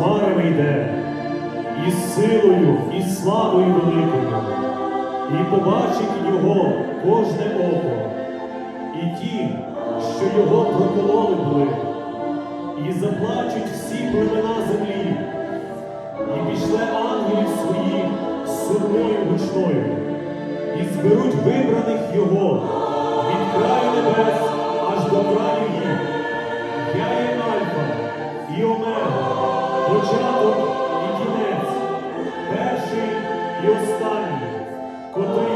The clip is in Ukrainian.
Хмарами йде, і силою, і славою великою, і побачить його кожне око, і ті, що його прокололи були, і заплачуть всі племена землі, і пішле ангелів своїх з сурмою гучною, і зберуть вибраних його від краю небес Deus Pai, quando